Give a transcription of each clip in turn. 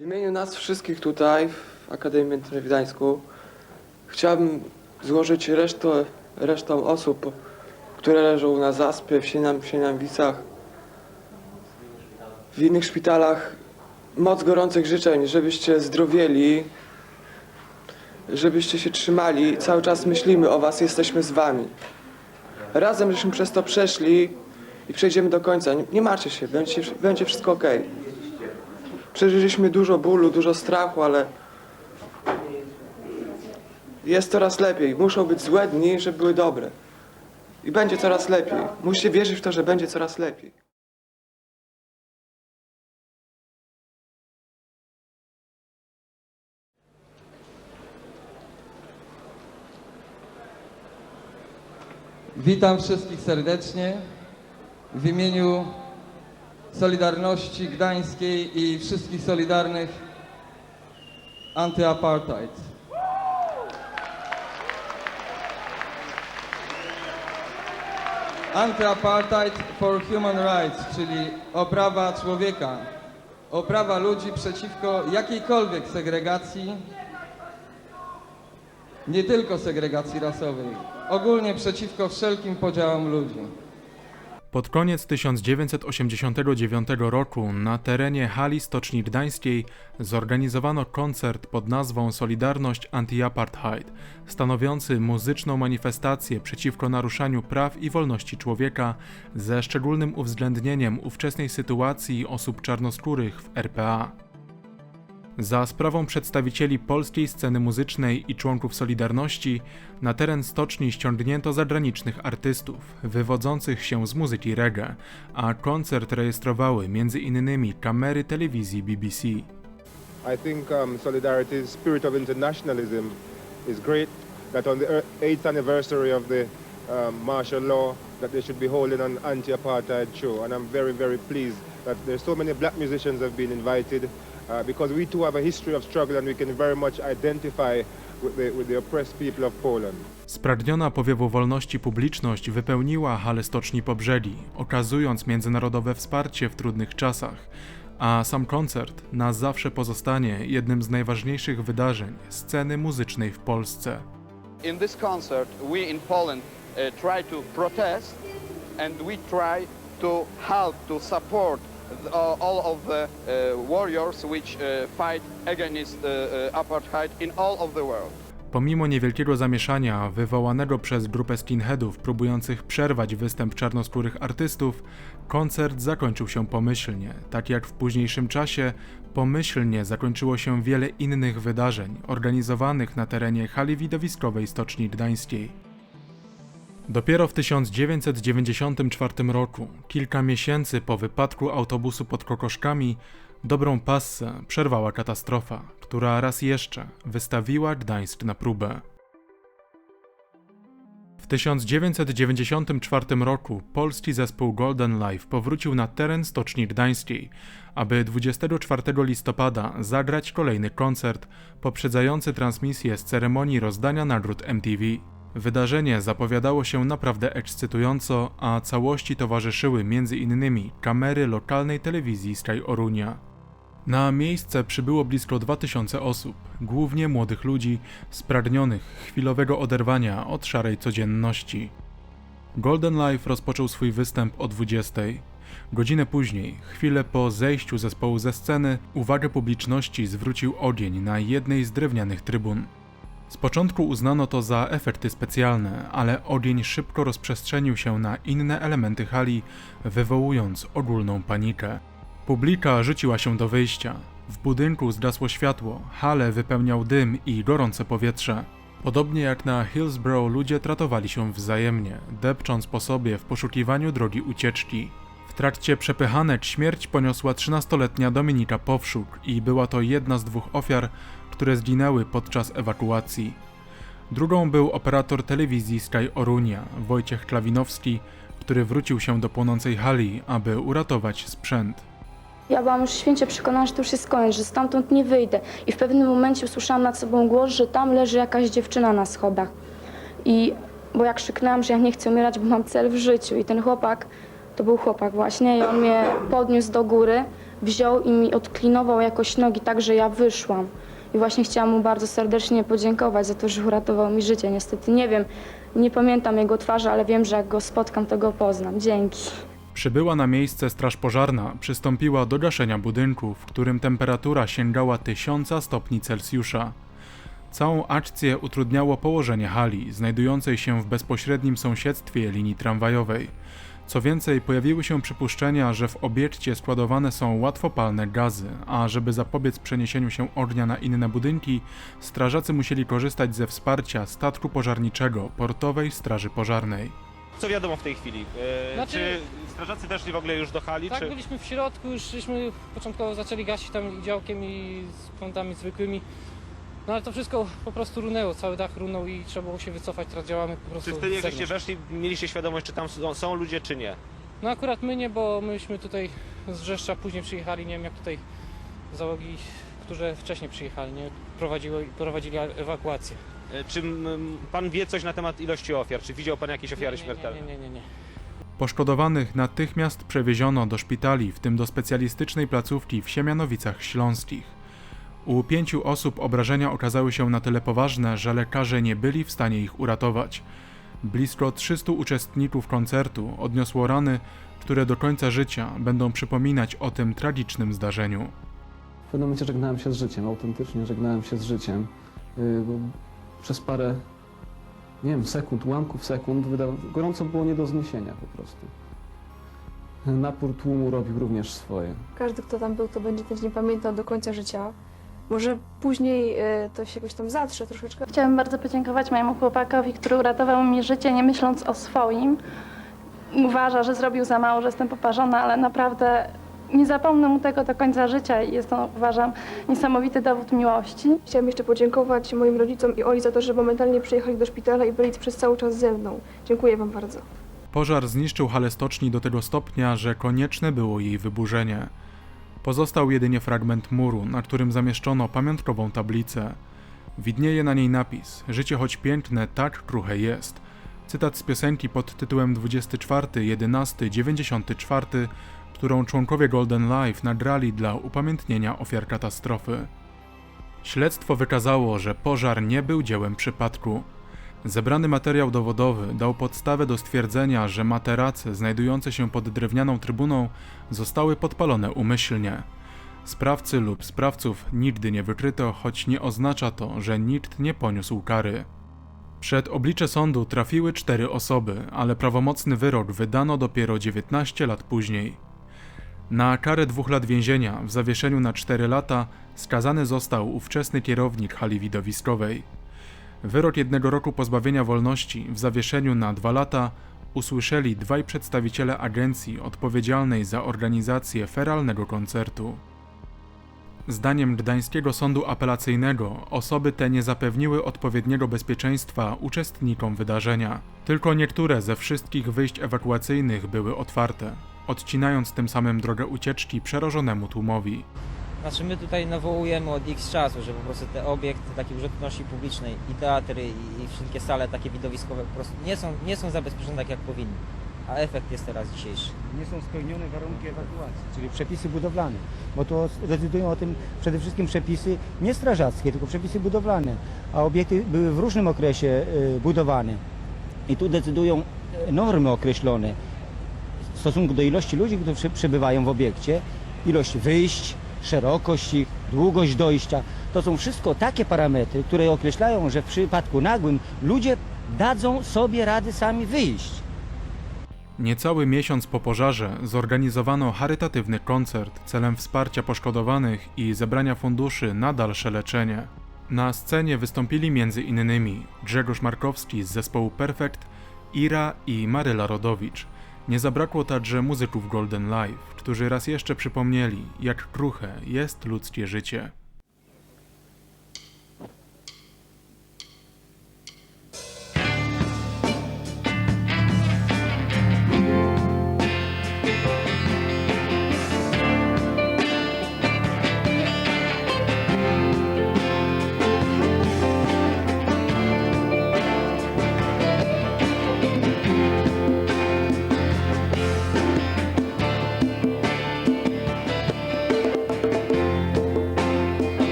W imieniu nas wszystkich tutaj w Akademii Mentalnej w Gdańsku chciałbym złożyć resztę, resztą osób, które leżą na zaspie w Sieniam, w Sieniamicach, w innych szpitalach, moc gorących życzeń, żebyście zdrowieli, żebyście się trzymali. Cały czas myślimy o was, jesteśmy z wami. Razem żeśmy przez to przeszli i przejdziemy do końca. Nie, nie się, będzie, będzie wszystko ok. Przeżyliśmy dużo bólu, dużo strachu, ale jest coraz lepiej. Muszą być złe dni, żeby były dobre. I będzie coraz lepiej. Musicie wierzyć w to, że będzie coraz lepiej. Witam wszystkich serdecznie w imieniu Solidarności Gdańskiej i wszystkich solidarnych antyapartheid. Anti-apartheid for human rights, czyli o prawa człowieka, o prawa ludzi przeciwko jakiejkolwiek segregacji, nie tylko segregacji rasowej, ogólnie przeciwko wszelkim podziałom ludzi. Pod koniec 1989 roku na terenie hali Stoczni Gdańskiej zorganizowano koncert pod nazwą Solidarność Anti-Apartheid, stanowiący muzyczną manifestację przeciwko naruszaniu praw i wolności człowieka ze szczególnym uwzględnieniem ówczesnej sytuacji osób czarnoskórych w RPA. Za sprawą przedstawicieli polskiej sceny muzycznej i członków Solidarności na teren stoczni ściągnięto zagranicznych artystów wywodzących się z muzyki reggae, a koncert rejestrowały m.in. kamery telewizji BBC. I think um, Solidarity's spirit of internationalism is great. That on the er- eighth anniversary of the um, martial law, that they should be holding an anti-apartheid show, and I'm very, very pleased that there's so many black musicians have been invited uh, because we too have a history of struggle, and we can very much identify with the, with the oppressed people of Poland. Spragniona powiewu wolności publiczność wypełniła halę stoczni po brzegi, okazując międzynarodowe wsparcie w trudnych czasach, a sam koncert na zawsze pozostanie jednym z najważniejszych wydarzeń sceny muzycznej w Polsce. in this concert, we in Poland uh, try to protest and we try to help, to support all of the uh, warriors which uh, fight against uh, apartheid in all of the world. Pomimo niewielkiego zamieszania wywołanego przez grupę skinheadów próbujących przerwać występ czarnoskórych artystów, koncert zakończył się pomyślnie, tak jak w późniejszym czasie pomyślnie zakończyło się wiele innych wydarzeń organizowanych na terenie hali widowiskowej Stoczni Gdańskiej. Dopiero w 1994 roku, kilka miesięcy po wypadku autobusu pod Kokoszkami, dobrą passę przerwała katastrofa, która raz jeszcze wystawiła Gdańsk na próbę. W 1994 roku polski zespół Golden Life powrócił na teren Stoczni Gdańskiej, aby 24 listopada zagrać kolejny koncert poprzedzający transmisję z ceremonii rozdania nagród MTV. Wydarzenie zapowiadało się naprawdę ekscytująco, a całości towarzyszyły m.in. kamery lokalnej telewizji Sky Orunia. Na miejsce przybyło blisko 2000 osób, głównie młodych ludzi spragnionych chwilowego oderwania od szarej codzienności. Golden Life rozpoczął swój występ o 20. Godzinę później, chwilę po zejściu zespołu ze sceny, uwagę publiczności zwrócił ogień na jednej z drewnianych trybun. Z początku uznano to za efekty specjalne, ale ogień szybko rozprzestrzenił się na inne elementy hali, wywołując ogólną panikę. Publika rzuciła się do wyjścia. W budynku zgasło światło, halę wypełniał dym i gorące powietrze. Podobnie jak na Hillsborough ludzie tratowali się wzajemnie, depcząc po sobie w poszukiwaniu drogi ucieczki. W trakcie przepychanek śmierć poniosła 13-letnia Dominika Powszuk i była to jedna z dwóch ofiar, które zginęły podczas ewakuacji. Drugą był operator telewizji Sky Orunia, Wojciech Klawinowski, który wrócił się do płonącej hali, aby uratować sprzęt. Ja byłam już święcie przekonana, że to już jest koniec, że stamtąd nie wyjdę. I w pewnym momencie usłyszałam nad sobą głos, że tam leży jakaś dziewczyna na schodach. I bo jak krzyknęłam, że ja nie chcę umierać, bo mam cel w życiu. I ten chłopak, to był chłopak właśnie, i on mnie podniósł do góry, wziął i mi odklinował jakoś nogi tak, że ja wyszłam. I właśnie chciałam mu bardzo serdecznie podziękować za to, że uratował mi życie. Niestety nie wiem, nie pamiętam jego twarzy, ale wiem, że jak go spotkam, to go poznam. Dzięki. Przybyła na miejsce straż pożarna, przystąpiła do gaszenia budynku, w którym temperatura sięgała 1000 stopni Celsjusza. Całą akcję utrudniało położenie hali, znajdującej się w bezpośrednim sąsiedztwie linii tramwajowej. Co więcej, pojawiły się przypuszczenia, że w obiekcie składowane są łatwopalne gazy, a żeby zapobiec przeniesieniu się ognia na inne budynki, strażacy musieli korzystać ze wsparcia statku pożarniczego Portowej Straży Pożarnej. Co wiadomo w tej chwili? E, Znaczy- Czy strażacy weszli w ogóle już do hali? Tak, czy... byliśmy w środku, już żeśmy początkowo zaczęli gasić tam i działkiem i z prądami zwykłymi. No ale to wszystko po prostu runęło, cały dach runął i trzeba było się wycofać, teraz działamy po prostu Czy wtedy jak żeście zewnątrz. weszli, mieliście świadomość, czy tam są, są ludzie, czy nie? No akurat my nie, bo myśmy tutaj z Rzeszcza później przyjechali, nie wiem jak tutaj załogi, które wcześniej przyjechali, nie, prowadziły, prowadzili ewakuację. E, Czy mm, pan wie coś na temat ilości ofiar? Czy widział pan jakieś ofiary nie, nie, śmiertelne? nie, nie, nie, nie. Poszkodowanych natychmiast przewieziono do szpitali, w tym do specjalistycznej placówki w Siemianowicach Śląskich. U pięciu osób obrażenia okazały się na tyle poważne, że lekarze nie byli w stanie ich uratować. Blisko 300 uczestników koncertu odniosło rany, które do końca życia będą przypominać o tym tragicznym zdarzeniu. W pewnym momencie żegnałem się z życiem, autentycznie żegnałem się z życiem. Yy, bo przez parę, nie wiem, sekund, ułamków sekund, wydawa... gorąco było nie do zniesienia po prostu. Napór tłumu robił również swoje. Każdy, kto tam był, to będzie też nie pamiętał do końca życia. Może później e, to się jakoś tam zatrze troszeczkę. Chciałabym bardzo podziękować mojemu chłopakowi, który uratował mi życie, nie myśląc o swoim. Uważa, że zrobił za mało, że jestem poparzona, ale naprawdę nie zapomnę mu tego do końca życia i jest to, uważam, niesamowity dowód miłości. Chciałam jeszcze podziękować moim rodzicom i Oli za to, że momentalnie przyjechali do szpitala i byli przez cały czas ze mną. Dziękuję Wam bardzo. Pożar zniszczył halę stoczni do tego stopnia, że konieczne było jej wyburzenie. Pozostał jedynie fragment muru, na którym zamieszczono pamiątkową tablicę. Widnieje na niej napis: Życie choć piękne, tak kruche jest. Cytat z piosenki pod tytułem 24 11 94, którą członkowie Golden Life nagrali dla upamiętnienia ofiar katastrofy. Śledztwo wykazało, że pożar nie był dziełem przypadku. Zebrany materiał dowodowy dał podstawę do stwierdzenia, że materace znajdujące się pod drewnianą trybuną zostały podpalone umyślnie. Sprawcy lub sprawców nigdy nie wykryto, choć nie oznacza to, że nikt nie poniósł kary. Przed oblicze sądu trafiły cztery osoby, ale prawomocny wyrok wydano dopiero 19 lat później. Na karę dwóch lat więzienia w zawieszeniu na 4 lata skazany został ówczesny kierownik hali widowiskowej. Wyrok jednego roku pozbawienia wolności w zawieszeniu na dwa lata usłyszeli dwaj przedstawiciele agencji odpowiedzialnej za organizację feralnego koncertu. Zdaniem Gdańskiego Sądu Apelacyjnego osoby te nie zapewniły odpowiedniego bezpieczeństwa uczestnikom wydarzenia. Tylko niektóre ze wszystkich wyjść ewakuacyjnych były otwarte, odcinając tym samym drogę ucieczki przerażonemu tłumowi. Znaczy my tutaj nawołujemy od x czasu, że po prostu te obiekty takiej użyteczności publicznej i teatry i, i wszystkie sale takie widowiskowe po prostu nie są, nie są zabezpieczone tak jak powinny. A efekt jest teraz dzisiejszy. nie są spełnione warunki ewakuacji, czyli przepisy budowlane, bo to decydują o tym przede wszystkim przepisy nie strażackie, tylko przepisy budowlane, a obiekty były w różnym okresie y, budowane i tu decydują e, normy określone w stosunku do ilości ludzi, którzy przebywają w obiekcie, ilość wyjść, szerokość ich, długość dojścia. To są wszystko takie parametry, które określają, że w przypadku nagłym ludzie dadzą sobie rady sami wyjść. Niecały miesiąc po pożarze zorganizowano charytatywny koncert celem wsparcia poszkodowanych i zebrania funduszy na dalsze leczenie. Na scenie wystąpili m.in. Grzegorz Markowski z zespołu Perfect, Ira i Maryla Rodowicz. Nie zabrakło także muzyków Golden Life, którzy raz jeszcze przypomnieli, jak kruche jest ludzkie życie.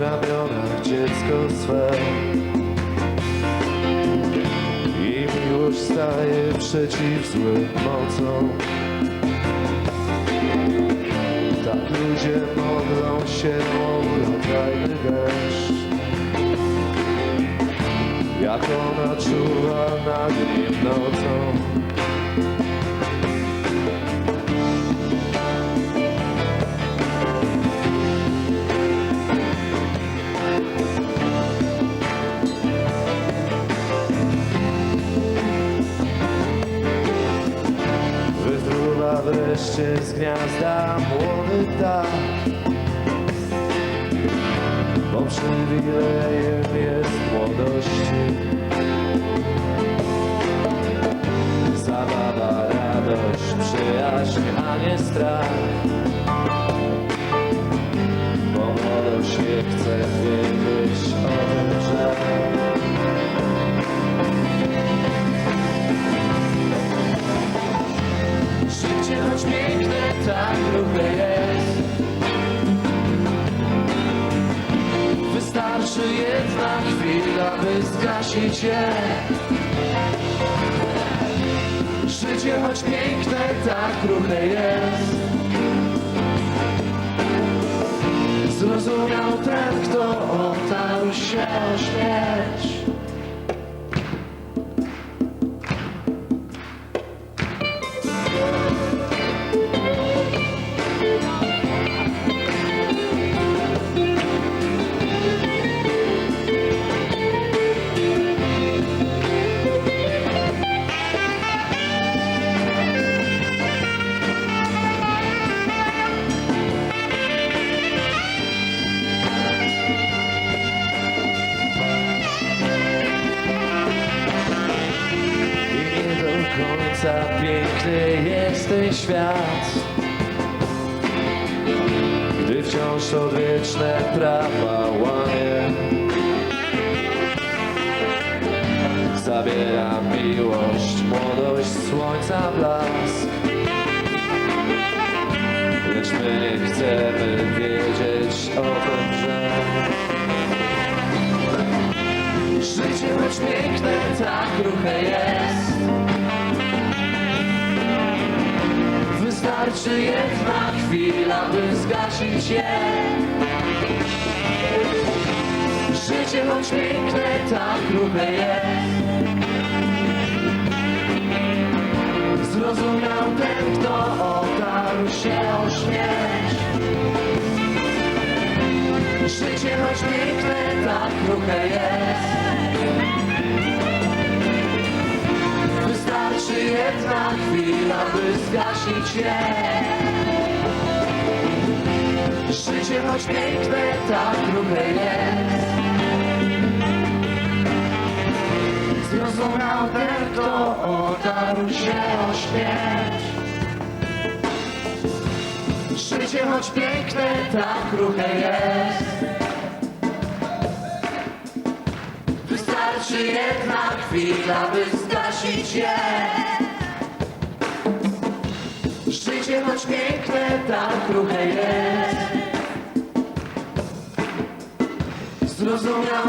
Ramionach dziecko swe. I miłość staje przeciw złym mocom. Tak ludzie modlą się o urodzajny deszcz. Jak ona czuwa nad nim nocą Wreszcie z gniazda młody dach Bo przywilejem jest młodości Zabawa, radość, przyjaźń, a nie strach. Bo młodość nie chce wiedzieć Życie choć piękne, tak kruche jest Wystarczy jedna chwila, by zgasić je. Życie choć piękne, tak kruche jest. Zrozumiał ten, kto otarł się o śmierć świat. Gdy wciąż odwieczne prawa łamie Zabiera miłość, młodość, słońca blask. Lecz my nie chcemy wiedzieć o tym, że Życie choć piękne, tak kruche jest Wystarczy jedna chwila, by zgasić je Życie choć piękne, tak kruche jest. Zrozumiał ten, kto otarł się o śmierć. Życie choć piękne, tak kruche jest Wystarczy jedna chwila, by zgasić je. Życie choć piękne, tak kruche jest. Zrozumiał ten, kto otarł się o śmierć. Życie choć piękne, tak kruche jest Wystarczy jedna chwila, by zgasić je Życie choć piękne, tak kruche jest. Zrozumiał